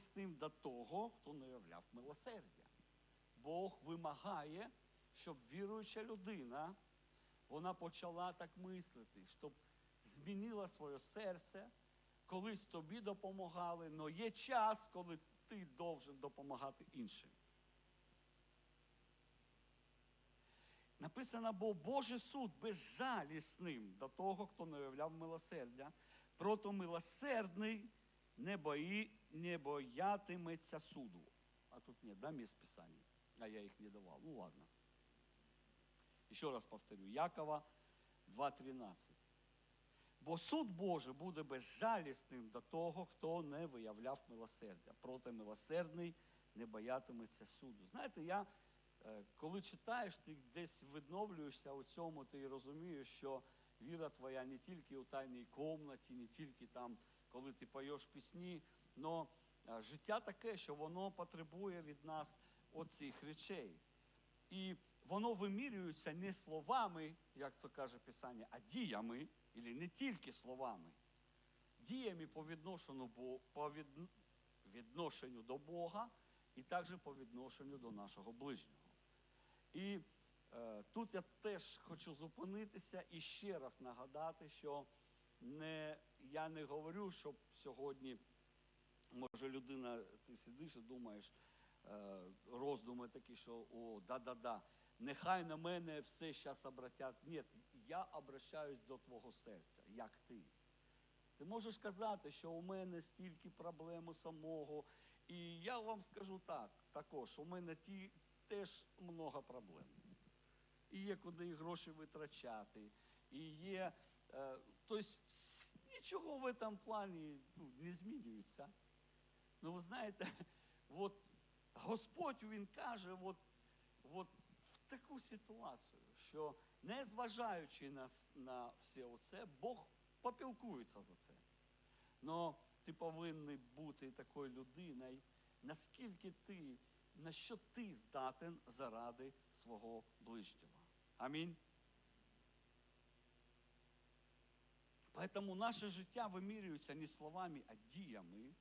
жалісним до того, хто не являв милосердя. Бог вимагає, щоб віруюча людина вона почала так мислити, щоб змінила своє серце, колись тобі допомагали, але є час, коли ти должен допомагати іншим. Написано, бо Божий суд безжалісним до того, хто не виявляв милосердя, прото милосердний не, бої, не боятиметься суду. А тут нет, да, мест Писаний? А я их не давал. Ну ладно. Еще раз повторю. Якова 2.13. Бо суд Божий буде безжалісним до того, хто не виявляв милосердя. Проте милосердний не боятиметься суду. Знаєте, я, е, коли читаєш, ти десь відновлюєшся у цьому, ти розумієш, що віра твоя не тільки у тайній комнаті, не тільки там, коли ти поєш пісні, але життя таке, що воно потребує від нас оцих речей. І воно вимірюється не словами, як то каже Писання, а діями, і не тільки словами. Діями по відношенню, по відношенню до Бога і також по відношенню до нашого ближнього. І е, тут я теж хочу зупинитися і ще раз нагадати, що не, я не говорю, щоб сьогодні, може, людина, ти сидиш і думаєш, е, роздуми такі, що о, да-да-да, нехай на мене все зараз обратять. Ні, я обращаюсь до твого серця, як ти. Ти можеш казати, що у мене стільки проблем самого. І я вам скажу так, також, у мене ті, теж много проблем. І є куди гроші витрачати, і є. Тобто нічого в цьому плані ну, не змінюється. Ну, ви знаєте, от Господь Він каже, от, от в таку ситуацію, що незважаючи на, на все оце, Бог попілкується за це. Но ти повинен бути такою людиною, наскільки ти, на що ти здатен заради свого ближнього. Амінь. Поэтому наше життя вимірюється не словами, а діями.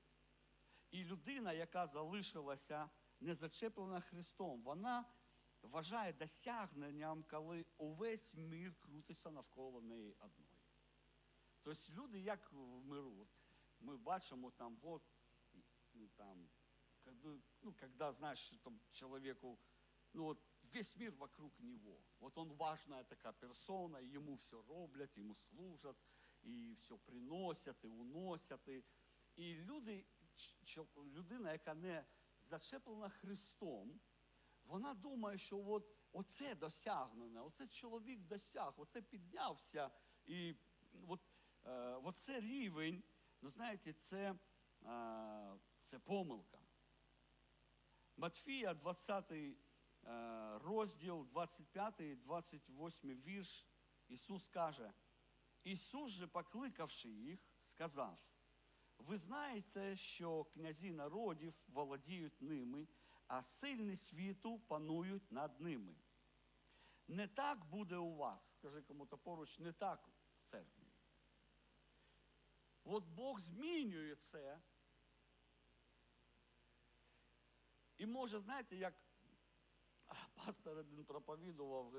І людина, яка залишилася не зачеплена Христом, вона вважає досягненням, коли увесь мір крутиться навколо неї одної. Тобто люди, як в миру, от ми бачимо там, вот, ну, там, ну, когда, знаешь, там, человеку, ну, вот, весь мир вокруг него. Вот он важная такая персона, и ему все роблять, ему служат, і все приносять, і уносять. І, і люди, людина, яка не зачеплена Христом, вона думає, що от, оце досягнене, оце чоловік досяг, оце піднявся. І от, е, оце рівень, ну знаєте, це, е, це помилка. Матфія, 20 е, розділ, 25, 28 вірш, Ісус каже, Ісус же, покликавши їх, сказав: Ви знаєте, що князі народів володіють ними, а сильні світу панують над ними. Не так буде у вас, каже кому-то поруч, не так в церкві. От Бог змінює це. І може, знаєте, як пастор один проповідував,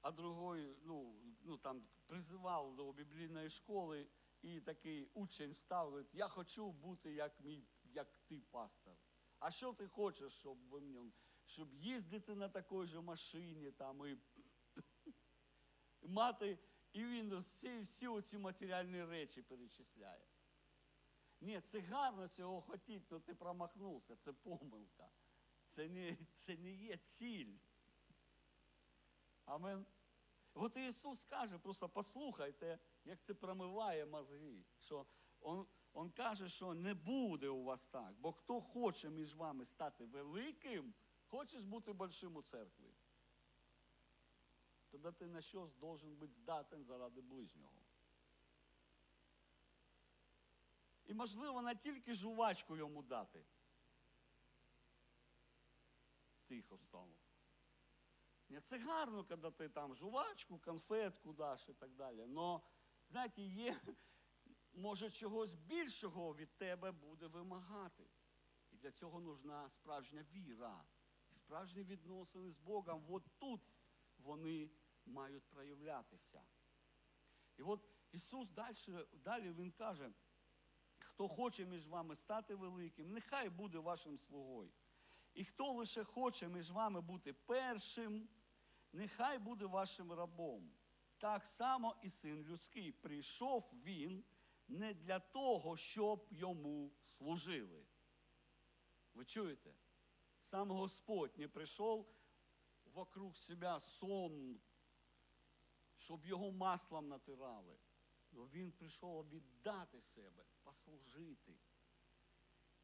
а другой, ну, ну там призивав до біблійної школи, і такий учень встав, говорить, я хочу бути як мій, як ти, пастор. А що ти хочеш, щоб ви мені, щоб їздити на такій же машині там і мати, і він всі, всі оці матеріальні речі перечисляє. Ні, це гарно цього хотіти, але ти промахнувся, це помилка. Це не, це не є ціль. Амен. От Ісус каже, просто послухайте, як це промиває мозги. Що Он, он каже, що не буде у вас так. Бо хто хоче між вами стати великим, хочеш бути большим у церкві. Тоді ти на щось должен бути здатен заради ближнього. І можливо не тільки жувачку йому дати. Тихо стало. Ні, Це гарно, коли ти там жувачку, конфетку даш і так далі. Но, знаєте, є, може, чогось більшого від тебе буде вимагати. І для цього нужна справжня віра, справжні відносини з Богом. От тут вони мають проявлятися. І от Ісус далі, далі Він каже, хто хоче між вами стати великим, нехай буде вашим слугою. І хто лише хоче між вами бути першим, нехай буде вашим рабом. Так само і син людський. Прийшов він не для того, щоб йому служили. Ви чуєте? Сам Господь не прийшов вокруг себе сон, щоб його маслом натирали. Но він прийшов віддати себе, послужити.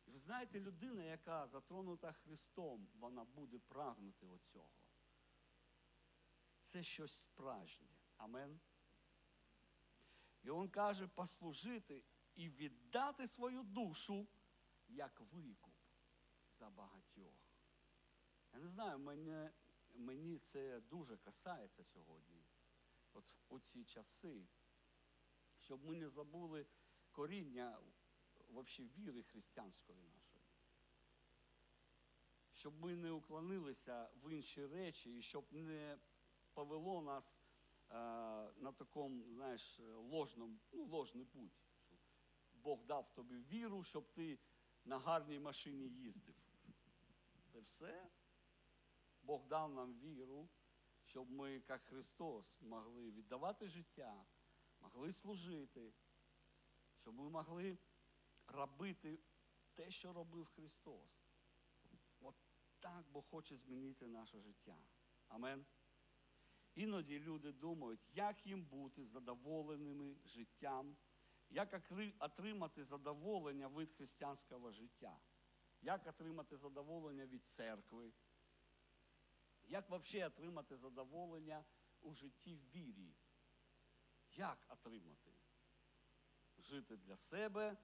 І ви знаєте, людина, яка затронута Христом, вона буде прагнути оцього. Це щось справжнє. Амен. І він каже, послужити і віддати свою душу як викуп за багатьох. Я не знаю, мене, мені це дуже касається сьогодні. От у ці часи, щоб ми не забули коріння вообще віри християнської нашої. Щоб ми не уклонилися в інші речі, і щоб не повело нас на такому, знаєш, ложному, ну, ложний путь. Бог дав тобі віру, щоб ти на гарній машині їздив. Це все. Бог дав нам віру, щоб ми, як Христос, могли віддавати життя, могли служити, щоб ми могли робити те, що робив Христос. От так Бог хоче змінити наше життя. Амен. Іноді люди думають, як їм бути задоволеними життям, як отримати задоволення від християнського життя, як отримати задоволення від церкви, як взагалі отримати задоволення у житті в вірі. Як отримати? Жити для себе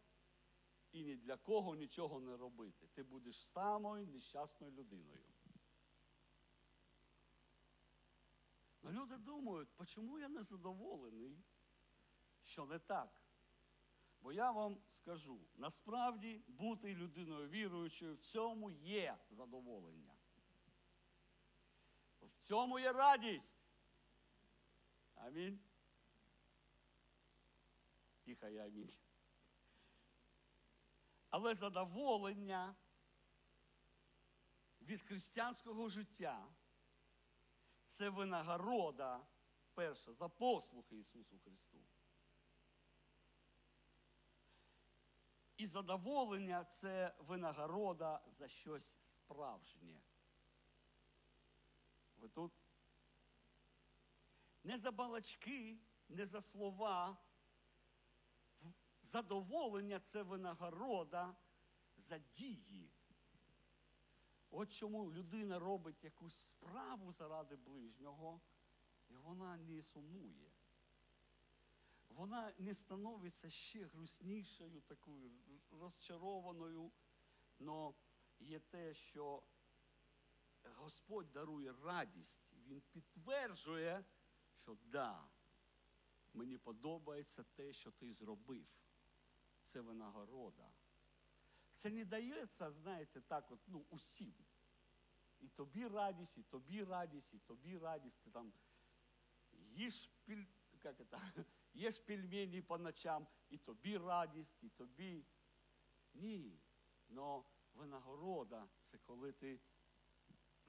і ні для кого нічого не робити. Ти будеш самою нещасною людиною. Но люди думають, чому я не задоволений, що не так. Бо я вам скажу, насправді бути людиною віруючою в цьому є задоволення. В цьому є радість. Амінь. Тихо, я амінь. Але задоволення від християнського життя це винагорода, перше, за послухи Ісусу Христу. І задоволення це винагорода за щось справжнє. Ви тут? Не за балачки, не за слова. Задоволення це винагорода за дії. От чому людина робить якусь справу заради ближнього, і вона не сумує. Вона не становиться ще грустнішою, такою розчарованою. Но є те, що Господь дарує радість, Він підтверджує, що да, мені подобається те, що ти зробив. Це винагорода. Це не дається, знаєте, так от, ну, усім. І тобі радість, і тобі радість, і тобі радість. Ти там їж, піль, як это, їж пельмені по ночам, і тобі радість, і тобі. Ні. Но винагорода це коли ти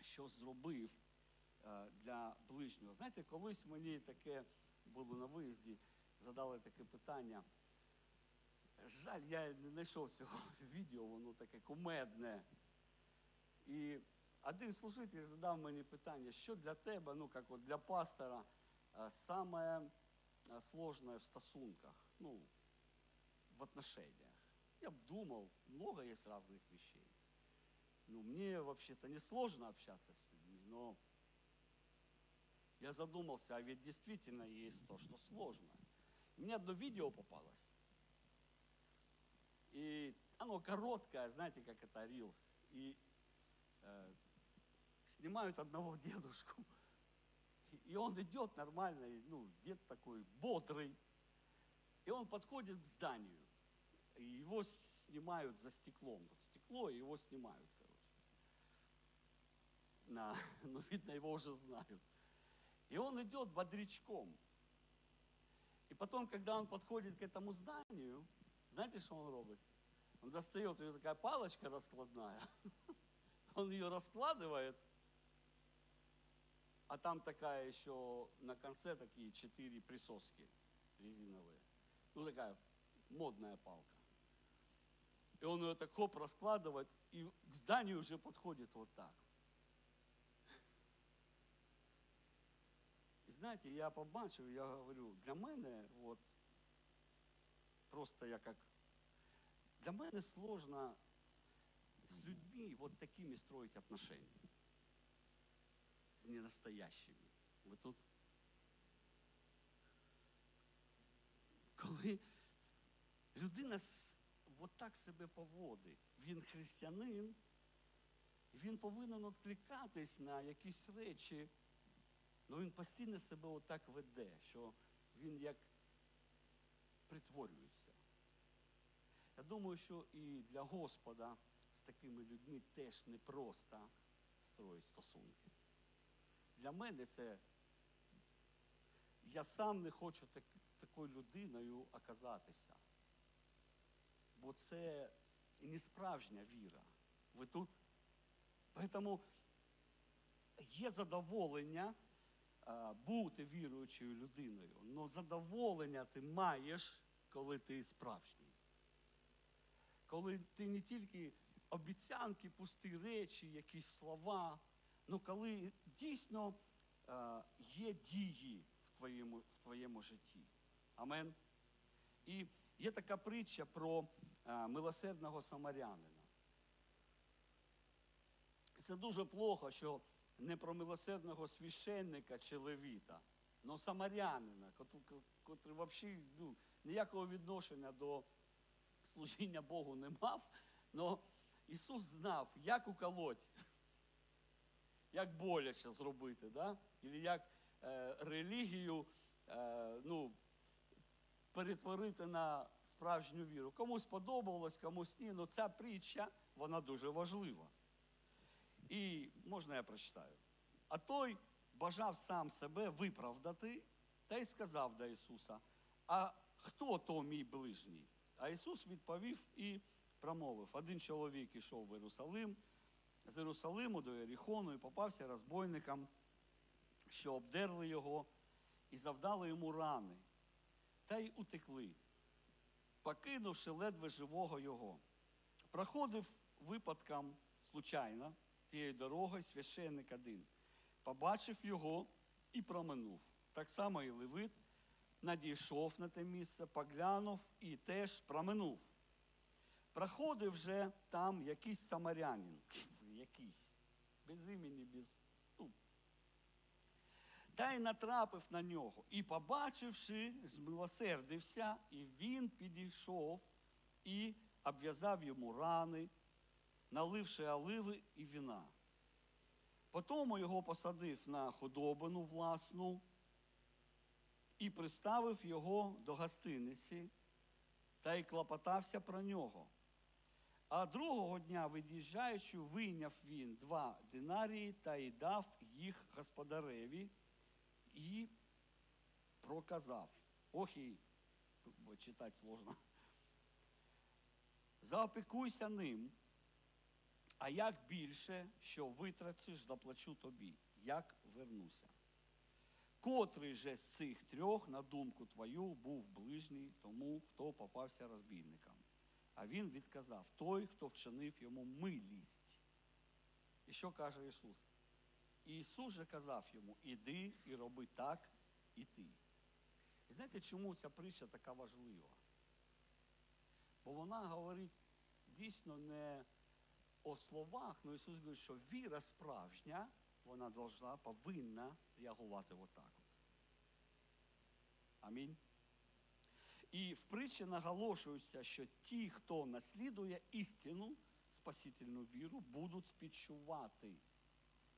щось зробив е, для ближнього. Знаєте, колись мені таке було на виїзді, задали таке питання. Жаль, я не знайшов цього відео, воно таке кумедне. І один служитель задав мені питання, що для тебе, ну як от для пастора, е, саме е, сложне в стосунках, ну, в отношениях. Я б думал, много есть разных вещей. Ну, мне вообще-то не сложно общаться с людьми, но я задумался, а ведь действительно есть то, что сложно. Мне одно видео попалось. И оно короткое, знаете, как это Reels. И э, снимают одного дедушку. И он идет нормально, ну, дед такой бодрый. И он подходит к зданию. и его снимают за стеклом. Вот стекло, и его снимают, короче. На, ну, видно, его уже знают. И он идет бодрячком. И потом, когда он подходит к этому зданию, знаете, что он робит? Он достает, у него такая палочка раскладная, он ее раскладывает, а там такая еще на конце такие четыре присоски резиновые. Ну, такая модная палка. И он ее так хоп раскладывает, и к зданию уже подходит вот так. І знаєте, я побачив, я говорю, для мене, от, просто я как, для мене сложно с людьми вот такими строить отношения. С ненастоящими. Ви тут? Коли людина с- от так себе поводить, він християнин, він повинен відкликатись на якісь речі, але він постійно себе отак веде, що він як притворюється. Я думаю, що і для Господа з такими людьми теж непросто строїть стосунки. Для мене це я сам не хочу так, такою людиною оказатися. Бо це не справжня віра. Ви тут? Тому є задоволення а, бути віруючою людиною. але задоволення ти маєш, коли ти справжній. Коли ти не тільки обіцянки, пусті речі, якісь слова, ну коли дійсно а, є дії в твоєму, в твоєму житті. Амен. І є така притча про а, милосердного самарянина. Це дуже плохо, що не про милосердного священника чи левіта, але самарянина, котрий взагалі ну, ніякого відношення до служіння Богу не мав. але Ісус знав, як уколоть, як боляче зробити, да? і як е, релігію е, ну, перетворити на справжню віру. Комусь подобалось, комусь ні. але ця притча, вона дуже важлива. І можна я прочитаю. А той бажав сам себе виправдати та й сказав до Ісуса: А хто то мій ближній? А Ісус відповів і промовив: один чоловік ішов в Єрусалим, з Єрусалиму до Єріхону і попався розбойникам, що обдерли його і завдали йому рани, та й утекли, покинувши ледве живого його. Проходив випадком случайно тією дорогою священник один. Побачив його і проминув. Так само і Левит надійшов на те місце, поглянув і теж проминув. Проходив вже там якийсь самарянин, якийсь, без імені, без. Ну, та й натрапив на нього. І, побачивши, змилосердився, і він підійшов і обв'язав йому рани, наливши оливи і вина. Потому його посадив на худобину власну і приставив його до гостиниці та й клопотався про нього. А другого дня, від'їжджаючи, вийняв він два динарії та й дав їх господареві і проказав. Ох і бо читати сложно. Заопікуйся ним, а як більше, що витратиш, заплачу тобі, як вернуся. Котрий же з цих трьох, на думку твою, був ближній тому, хто попався розбійникам. А він відказав той, хто вчинив йому милість. І що каже Ісус? І Ісус же казав йому: іди і роби так, і ти. І знаєте, чому ця притча така важлива? Бо вона говорить дійсно не о словах, але Ісус говорить, що віра справжня, вона должна, повинна реагувати отак. От. Амінь. І в притчі наголошується, що ті, хто наслідує істину, спасительну віру, будуть спідчувати.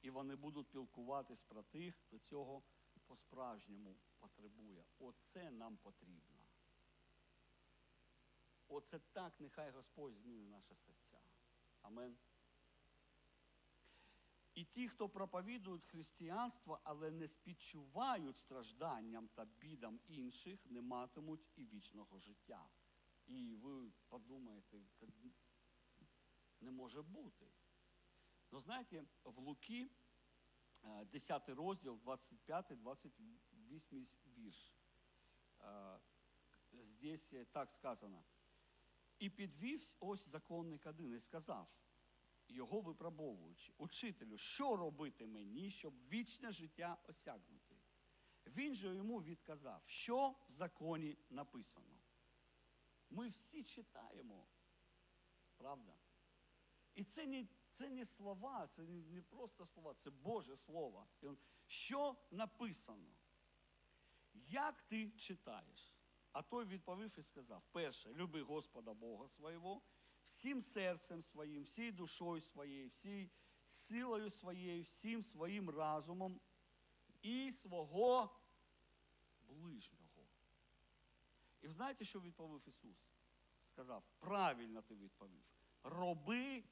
І вони будуть пілкуватись про тих, хто цього по-справжньому потребує. Оце нам потрібно. Оце так нехай Господь зміни наше серця. Амен. Ті, хто проповідують християнство, але не спідчувають стражданням та бідам інших, не матимуть і вічного життя. І ви подумаєте, «Та не може бути. Ну, знаєте, в Луки, е, 10 розділ, 25-28 вірш. Е, Здесь е, так сказано. І підвівсь ось законник один і сказав, його випробовуючи, учителю, що робити мені, щоб вічне життя осягнути? Він же йому відказав, що в законі написано. Ми всі читаємо, правда? І це не, це не слова, це не, просто слова, це Боже Слово. І он, що написано? Як ти читаєш? А той відповів і сказав: перше, люби Господа Бога свого, всім серцем своїм, всією душою своєю, всією силою своєю, всім своїм разумом і свого ближнього. І знаєте, що відповів Ісус? Сказав, правильно ти відповів. Роби,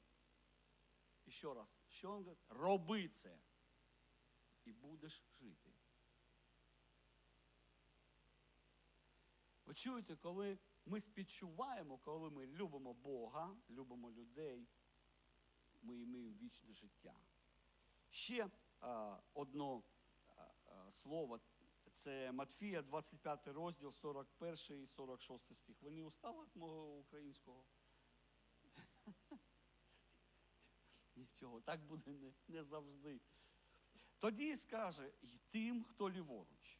і ще раз, що він говорить? Роби це. І будеш жити. Ви чуєте, коли ми спідчуваємо, коли ми любимо Бога, любимо людей, ми маємо вічне життя. Ще а, одно а, а, слово, це Матфія, 25 розділ, 41 і 46 стих. Ви не устали від мого українського? Нічого, так буде не, не завжди. Тоді скаже «І тим, хто ліворуч.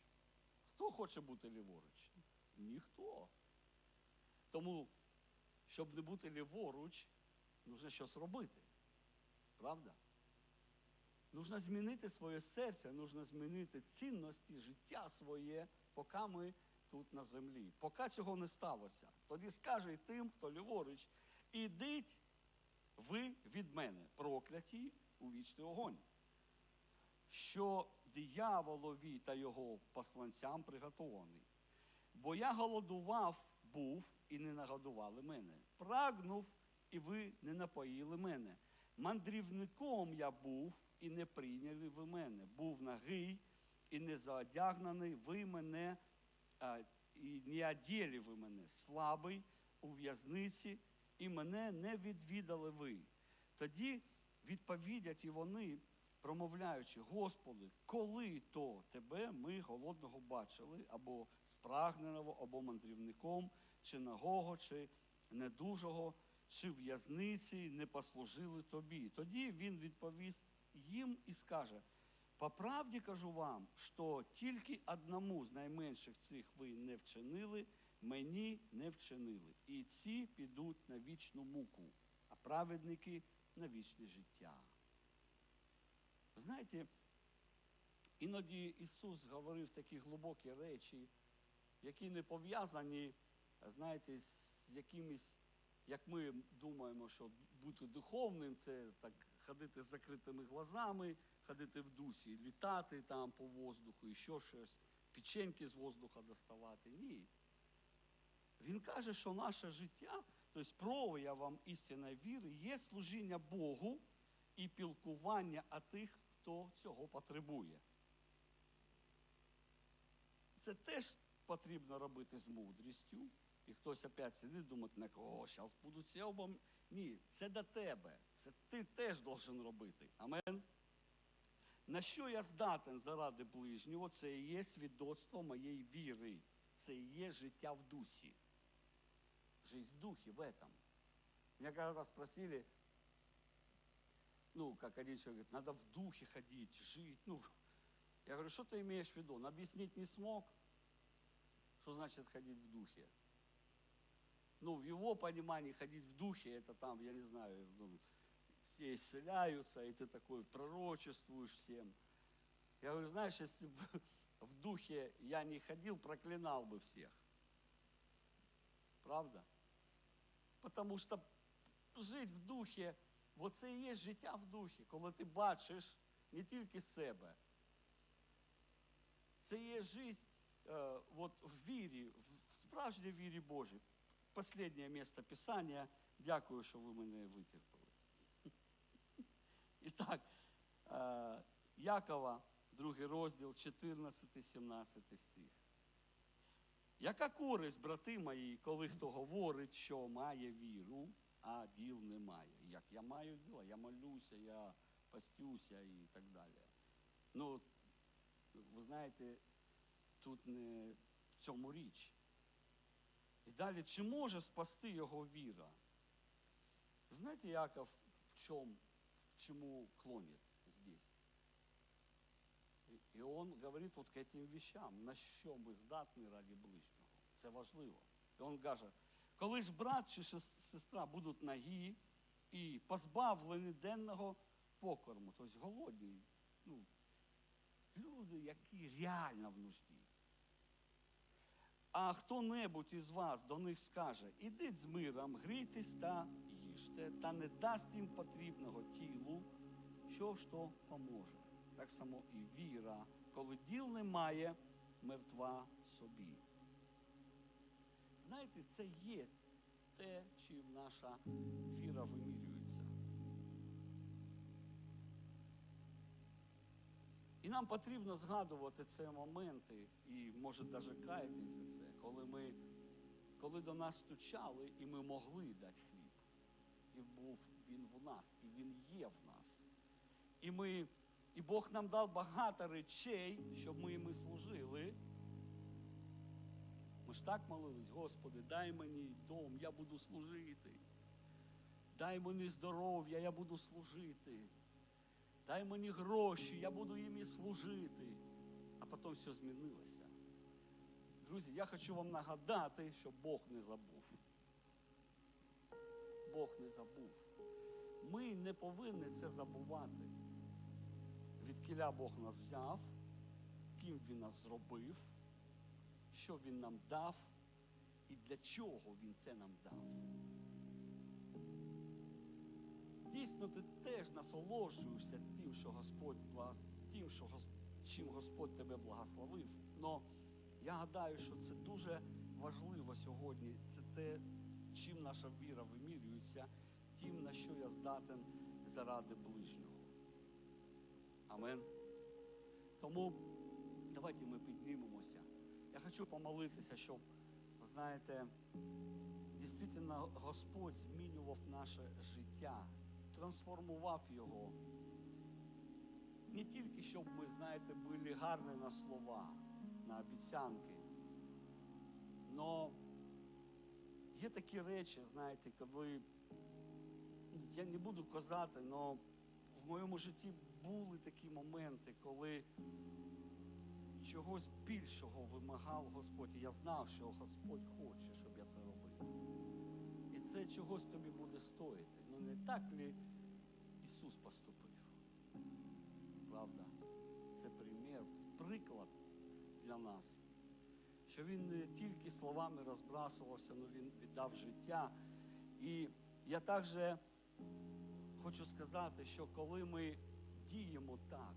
Хто хоче бути ліворуч? Ніхто. Тому, щоб не бути ліворуч, нужно щось робити. Правда? Нужно змінити своє серце, нужно змінити цінності життя своє, поки ми тут на землі. Поки цього не сталося. Тоді скаже тим, хто ліворуч, ідіть ви від мене, прокляті у вічний огонь. Що дияволові та його посланцям приготований. Бо я голодував був і не нагодували мене. Прагнув, і ви не напоїли мене. Мандрівником я був і не прийняли ви мене. Був нагий і не заодягнаний ви мене, а, і не оділи ви мене, слабий у в'язниці, і мене не відвідали ви. Тоді відповідять і вони, промовляючи, Господи, коли то тебе ми голодного бачили, або спрагненого, або мандрівником, чи нагого, чи недужого, чи в'язниці не послужили тобі. Тоді він відповість їм і скаже: по правді кажу вам, що тільки одному з найменших цих ви не вчинили, мені не вчинили. І ці підуть на вічну муку, а праведники на вічне життя. Знаєте, іноді Ісус говорив такі глибокі речі, які не пов'язані, знаєте, з якимись, як ми думаємо, що бути духовним це так ходити з закритими глазами, ходити в дусі, літати там по воздуху і що щось, печеньки з воздуха доставати. Ні. Він каже, що наше життя, тобто прояв вам істинної віри, є служіння Богу і пілкування о тих, хто цього потребує. Це теж потрібно робити з мудрістю. І хтось опять сидить, думає, на зараз будуть обом. Ні, це до тебе. Це ти теж должен робити. Амен. На що я здатен заради ближнього, це і є свідоцтво моєї віри. Це і є життя в дусі. Жизнь в духе в этом. Меня когда-то спросили, ну, как один человек говорит, надо в духе ходить, жить. Ну, я говорю, что ты имеешь в виду? Он объяснить не смог, что значит ходить в духе. Ну, в его понимании ходить в духе, это там, я не знаю, ну, все исцеляются, и ты такой пророчествуешь всем. Я говорю, знаешь, если бы в духе я не ходил, проклинал бы всех. Правда? Потому що жити в духі, бо це і є життя в духі, коли ти бачиш не тільки себе. Це є життя е, от, в вірі, в справжній вірі Божій. останнє місце Писання. Дякую, що ви мене витерпіли. І так, е, Якова, другий розділ, 14-17 стих. Яка користь, брати мої, коли хто говорить, що має віру, а діл немає? Як я маю діло, я молюся, я постюся і так далі. Ну, ви знаєте, тут не в цьому річ. І далі, чи може спасти його віра? Знаєте, Яков в чому, к чему клонит здесь? І- він говорить от к этим вещам, на що ми здатні раді ближнього. Це важливо. І він каже, коли ж брат чи сестра будуть нагі і позбавлені денного покорму, тобто голодні, ну, люди, які реально в нужді. А хто-небудь із вас до них скаже, ідіть з миром, грійтесь та їжте, та не дасть їм потрібного тілу, що ж то поможе. Так само і віра, коли діл немає, мертва собі. Знаєте, це є те, чим наша віра вимірюється. І нам потрібно згадувати ці моменти, і може навіть каятись за це, коли ми, коли до нас стучали, і ми могли дати хліб. І був він в нас, і він є в нас. І ми, і Бог нам дав багато речей, щоб ми йому служили. Ми ж так молились, Господи, дай мені дом, я буду служити. Дай мені здоров'я, я буду служити. Дай мені гроші, я буду їм і служити. А потім все змінилося. Друзі, я хочу вам нагадати, що Бог не забув. Бог не забув. Ми не повинні це забувати. Від кіля Бог нас взяв, ким Він нас зробив, що Він нам дав і для чого Він це нам дав. Дійсно, ти теж насолоджуєшся тим, що Господь благос- тим, що чим Господь тебе благословив. Но я гадаю, що це дуже важливо сьогодні. Це те, чим наша віра вимірюється, тим, на що я здатен заради ближнього. Амен. Тому давайте ми піднімемося. Я хочу помолитися, щоб, знаєте, дійсно Господь змінював наше життя, трансформував його. Не тільки щоб ми, знаєте, були гарні на слова, на обіцянки. Но є такі речі, знаєте, коли я не буду казати, але в моєму житті були такі моменти, коли чогось більшого вимагав Господь. Я знав, що Господь хоче, щоб я це робив. І це чогось тобі буде стоїти. Ну не так ли Ісус поступив? Правда? Це примір, приклад для нас. Що Він не тільки словами розбрасувався, але Він віддав життя. І я також хочу сказати, що коли ми діємо так,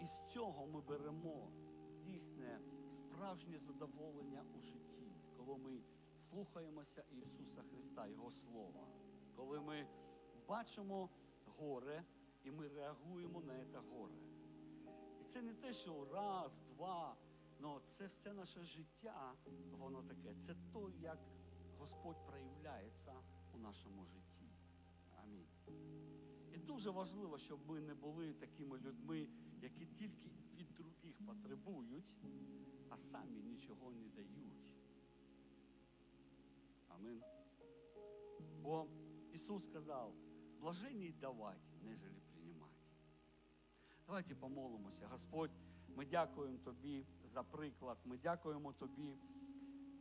із цього ми беремо дійсне справжнє задоволення у житті, коли ми слухаємося Ісуса Христа, Його Слова, коли ми бачимо горе і ми реагуємо на це горе. І це не те, що раз, два, але це все наше життя, воно таке. Це то, як Господь проявляється у нашому житті. Амінь. І дуже важливо, щоб ми не були такими людьми, які тільки від других потребують, а самі нічого не дають. Амин. Бо Ісус сказав, блаженній давати, нежели приймати. Давайте помолимося. Господь, ми дякуємо Тобі за приклад. Ми дякуємо Тобі,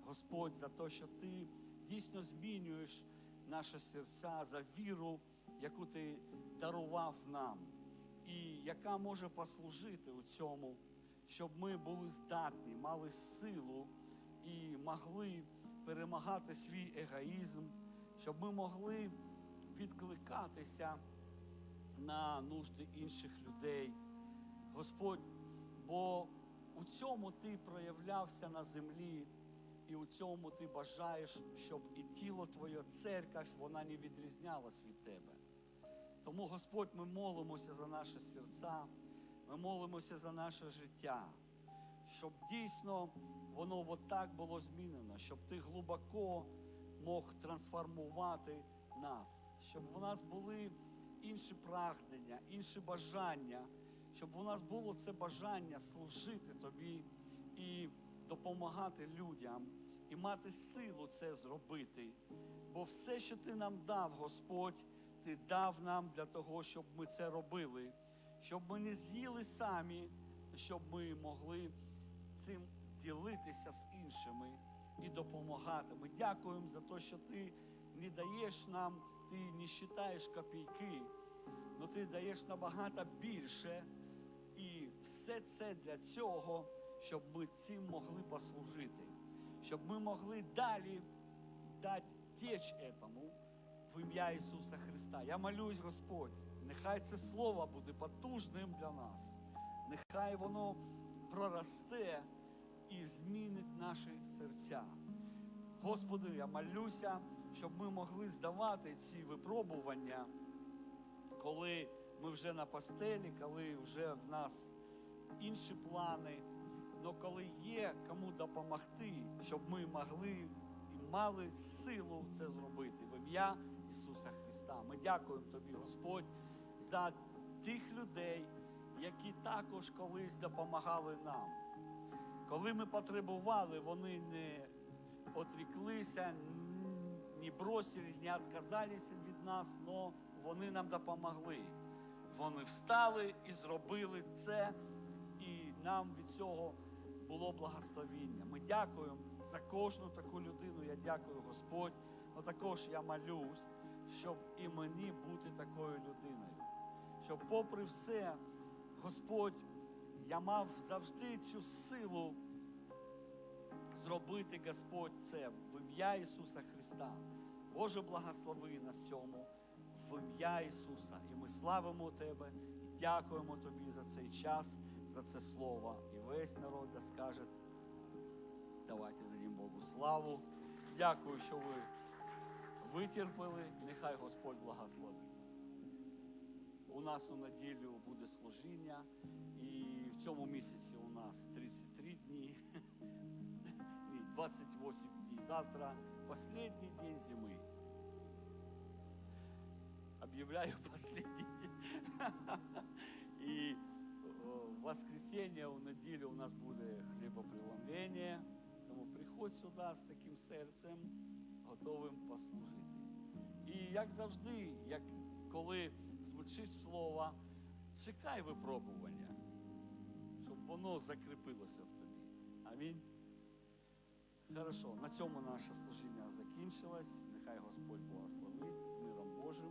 Господь, за те, що Ти дійсно змінюєш наші серця за віру, яку Ти дарував нам, і яка може послужити у цьому, щоб ми були здатні, мали силу і могли перемагати свій егоїзм, щоб ми могли відкликатися на нужди інших людей. Господь, бо у цьому Ти проявлявся на землі І у цьому ти бажаєш, щоб і тіло твоє, церква, вона не відрізнялась від тебе. Тому, Господь, ми молимося за наші серця, ми молимося за наше життя, щоб дійсно воно так було змінено, щоб ти глибоко мог трансформувати нас, щоб у нас були інші прагнення, інші бажання, щоб у нас було це бажання служити тобі і допомагати людям, і мати силу це зробити. Бо все, що ти нам дав, Господь, ти дав нам для того, щоб ми це робили, щоб ми не з'їли самі, щоб ми могли цим ділитися з іншими і допомагати. Ми дякуємо за те, що ти не даєш нам, ти не вважаєш копійки, але ти даєш набагато більше. І все це для цього, щоб ми цим могли послужити, щоб ми могли далі дати теч этому ім'я Ісуса Христа. Я молюсь, Господь, нехай це слово буде потужним для нас, нехай воно проросте і змінить наші серця. Господи, я молюся, щоб ми могли здавати ці випробування, коли ми вже на постелі, коли вже в нас інші плани, але коли є кому допомогти, щоб ми могли і мали силу це зробити в ім'я Ісуса Христа. Ми дякуємо Тобі, Господь, за тих людей, які також колись допомагали нам. Коли ми потребували, вони не отріклися, не бросили, не відказалися від нас, але вони нам допомогли. Вони встали і зробили це, і нам від цього було благословіння. Ми дякуємо за кожну таку людину. Я дякую, Господь. Але також я молюсь, щоб і мені бути такою людиною. Щоб, попри все, Господь, я мав завжди цю силу зробити, Господь, це в ім'я Ісуса Христа. Боже, благослови нас цьому в ім'я Ісуса. І ми славимо Тебе і дякуємо Тобі за цей час, за це слово. І весь народ да скаже, давайте дадім Богу славу. Дякую, що ви витерпіли. Нехай Господь благословить. У нас у неділю буде служіння, і в цьому місяці у нас 33 дні, ні, 28 днів. Завтра останній день зими. Объявляю последний день. І в воскресенье, у неділю у нас буде хлібопреломлення. Тому приходь сюди з таким серцем, готовим послужити. І як завжди, як коли звучить слово, чекай випробування, щоб воно закріпилося в тобі. Амінь. Хорошо, на цьому наше служіння закінчилось. Нехай Господь благословить з миром Божим.